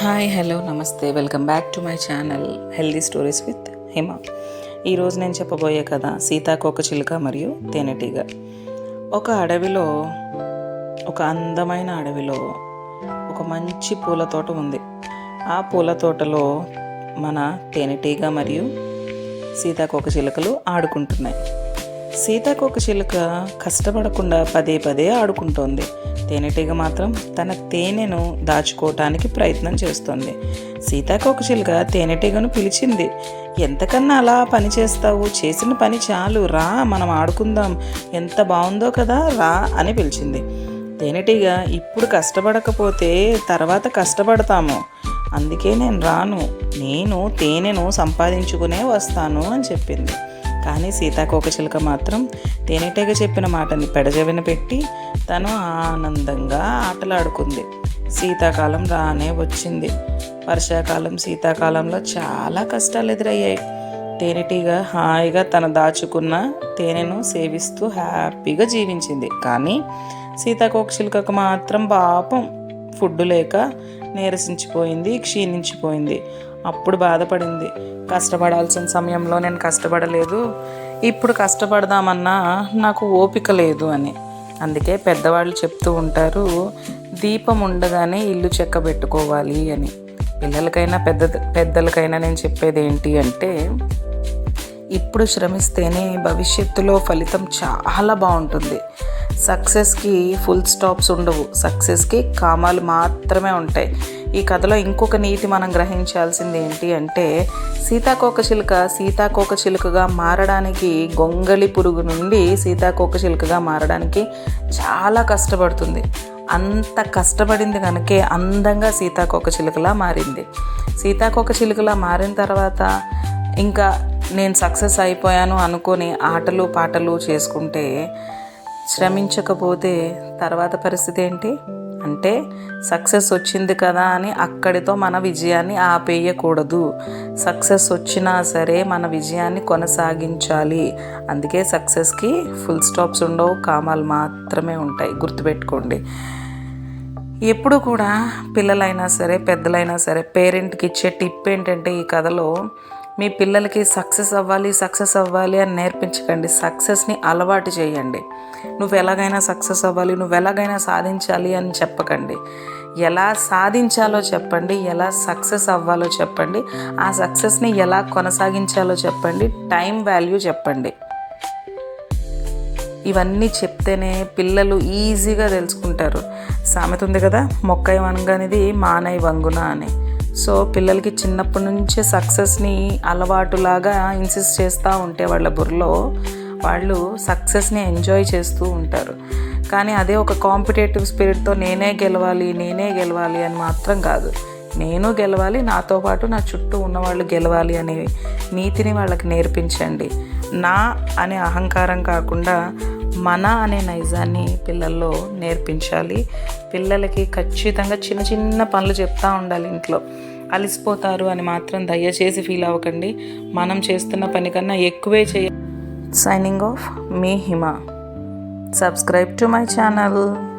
Hi hello నమస్తే. Welcome back to my channel healthy stories with Hima ఈరోజు నేను చెప్పబోయే కథ సీతాకోక చిలుక మరియు తేనెటీగ. ఒక అడవిలో ఒక అందమైన అడవిలో ఒక మంచి పూల తోట ఉంది. ఆ పూల తోటలో మన తేనెటీగ మరియు సీతాకోక చిలుకలు ఆడుకుంటున్నాయి. సీతాకోక చిలుక కష్టపడకుండా పదే పదే ఆడుకుంటోంది. తేనెటీగ మాత్రం తన తేనెను దాచుకోవటానికి ప్రయత్నం చేస్తోంది. సీతాకోక చిలుక తేనెటీగను పిలిచింది. ఎంతకన్నా అలా పని చేస్తావు? చేసిన పని చాలు. రా మనం ఆడుకుందాం. ఎంత బాగుందో కదా రా అని పిలిచింది. తేనెటీగ ఇప్పుడు కష్టపడకపోతే తర్వాత కష్టపడతాము. అందుకే నేను రాను. నేను తేనెను సంపాదించుకునే వస్తాను అని చెప్పింది. కానీ సీతాకోకచిలుక మాత్రం తేనెటీగ చెప్పిన మాటని పెడజవిన పెట్టి తను ఆనందంగా ఆటలాడుకుంది. శీతాకాలం రానే వచ్చింది. వర్షాకాలం శీతాకాలంలో చాలా కష్టాలు ఎదురయ్యాయి. తేనెటీగ హాయిగా తన దాచుకున్న తేనెను సేవిస్తూ హ్యాపీగా జీవించింది. కానీ సీతాకోకచిలుకకు మాత్రం పాపం ఫుడ్ లేక నీరసించిపోయింది క్షీణించిపోయింది. అప్పుడు బాధపడింది. కష్టపడాల్సిన సమయంలో నేను కష్టపడలేదు. ఇప్పుడు కష్టపడదామన్నా నాకు ఓపిక లేదు అని. అందుకే పెద్దవాళ్ళు చెప్తూ ఉంటారు దీపం ఉండగానే ఇల్లు చెక్క పెట్టుకోవాలి అని. పిల్లలకైనా పెద్ద పెద్దలకైనా నేను చెప్పేది ఏంటి అంటే ఇప్పుడు శ్రమిస్తేనే భవిష్యత్తులో ఫలితం చాలా బాగుంటుంది. సక్సెస్కి ఫుల్ స్టాప్స్ ఉండవు. సక్సెస్కి కామాలు మాత్రమే ఉంటాయి. ఈ కథలో ఇంకొక నీతి మనం గ్రహించాల్సింది ఏంటి అంటే సీతాకోకచిలుక సీతాకోకచిలుకగా మారడానికి గొంగళి పురుగు నుండి సీతాకోకచిలుకగా మారడానికి చాలా కష్టపడుతుంది. అంత కష్టపడింది కనుకే అందంగా సీతాకోకచిలుకలా మారింది. సీతాకోకచిలుకలా మారిన తర్వాత ఇంకా నేను సక్సెస్ అయిపోయాను అనుకొని ఆటలు పాటలు చేసుకుంటే శ్రమించకపోతే తర్వాత పరిస్థితి ఏంటి? అంటే సక్సెస్ వచ్చింది కదా అని అక్కడితో మన విజయాన్ని ఆపేయకూడదు. సక్సెస్ వచ్చినా సరే మన విజయాన్ని కొనసాగించాలి. అందుకే సక్సెస్కి ఫుల్ స్టాప్స్ ఉండవు కామాలు మాత్రమే ఉంటాయి. గుర్తుపెట్టుకోండి. ఎప్పుడు కూడా పిల్లలైనా సరే పెద్దలైనా సరే పేరెంట్కి ఇచ్చే టిప్ ఏంటంటే ఈ కథలో మీ పిల్లలకి సక్సెస్ అవ్వాలి సక్సెస్ అవ్వాలి అని నేర్పించకండి. సక్సెస్ని అలవాటు చేయండి. నువ్వు ఎలాగైనా సక్సెస్ అవ్వాలి నువ్వు ఎలాగైనా సాధించాలి అని చెప్పకండి. ఎలా సాధించాలో చెప్పండి ఎలా సక్సెస్ అవ్వాలో చెప్పండి ఆ సక్సెస్ని ఎలా కొనసాగించాలో చెప్పండి టైం వాల్యూ చెప్పండి. ఇవన్నీ చెప్తేనే పిల్లలు ఈజీగా తెలుసుకుంటారు. సామెత ఉంది కదా మొక్కై వంగనిది మానై వంగున అని. సో పిల్లలకి చిన్నప్పటి నుంచే సక్సెస్ని అలవాటులాగా ఇన్సిస్ట్ చేస్తూ ఉంటే వాళ్ళ బుర్రలో వాళ్ళు సక్సెస్ని ఎంజాయ్ చేస్తూ ఉంటారు. కానీ అదే ఒక కాంపిటేటివ్ స్పిరిట్తో నేనే గెలవాలి నేనే గెలవాలి అని మాత్రం కాదు. నేను గెలవాలి నాతో పాటు నా చుట్టూ ఉన్నవాళ్ళు గెలవాలి అనే నీతిని వాళ్ళకి నేర్పించండి. నా అనే అహంకారం కాకుండా మన అనే నైజాన్ని పిల్లల్లో నేర్పించాలి. పిల్లలకి ఖచ్చితంగా చిన్న చిన్న పనులు చెప్తూ ఉండాలి ఇంట్లో. అలసిపోతారు అని మాత్రం దయచేసి ఫీల్ అవ్వకండి. మనం చేస్తున్న పని కన్నా ఎక్కువే చేయ. Signing off me Hima. Subscribe to my channel